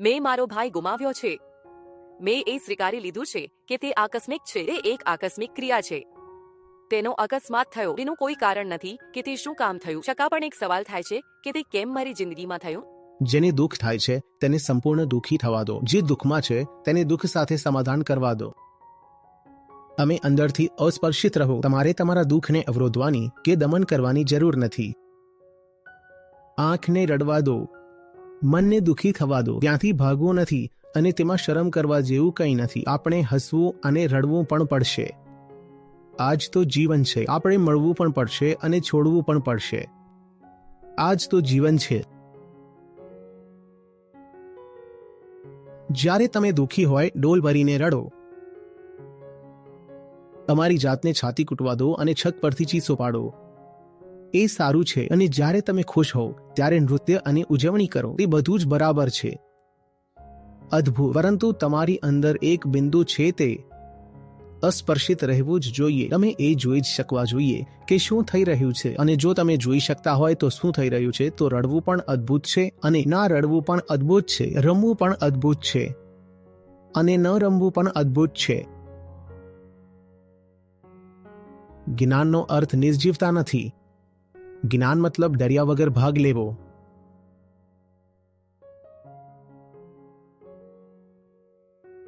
મેં મારો ભાઈ ગુમાવ્યો છે. મેં એ સ્વીકારી લીધું છે કે તે આકસ્મિક છે તે એક આકસ્મિક ક્રિયા છે. તેનો અકસ્માત થયો. તેનું કોઈ કારણ નથી કે તે શું કામ થયું. છતાં પણ એક સવાલ થાય છે કે તે કેમ મારી જિંદગીમાં થયું? જેને દુઃખ થાય છે, તેને સંપૂર્ણ દુઃખી થવા દો. જે દુઃખમાં છે, તેને દુઃખ સાથે સમાધાન કરવા દો. તમે અંદરથી અસ્પર્શિત રહો. તમારે તમારા દુઃખને અવરોધવાની કે દમન કરવાની જરૂર નથી. આંખને રડવા દો. મનને દુઃખી થવા દો. ત્યાંથી ભાગવું નથી અને તેમાં શરમ કરવા જેવું કંઈ નથી. આપણે હસવું અને રડવું પણ પડશે. આજ તો જીવન છે. આપણે મળવું પણ પડશે અને છોડવું પણ પડશે. આજ તો જીવન છે. જ્યારે તમે દુઃખી હોય, ડોલ ભરીને રડો. તમારી જાતને છાતી કૂટવા દો અને છત પરથી ચીસો પાડો. એ સારું છે અને જ્યારે તમે ખુશ હો ત્યારે નૃત્ય અને ઉજવણી કરો. તે બધું જ બરાબર છે. અદ્ભુત. પરંતુ તમારી અંદર એક બિંદુ છે તે અસ્પર્શિત રહેવું જ જોઈએ. તમે એ જોઈ જ શકવા જોઈએ કે શું થઈ રહ્યું છે. અને જો તમે જોઈ શકતા હોય તો શું થઈ રહ્યું છે? તો રડવું પણ અદ્ભુત છે અને ના રડવું પણ અદ્ભુત છે. રમવું પણ અદ્ભુત છે. અને ન રમવું પણ અદ્ભુત છે. જ્ઞાનનો અર્થ નિર્જીવતા નથી. જ્ઞાન મતલબ ડર્યા વગર ભાગ લેવો.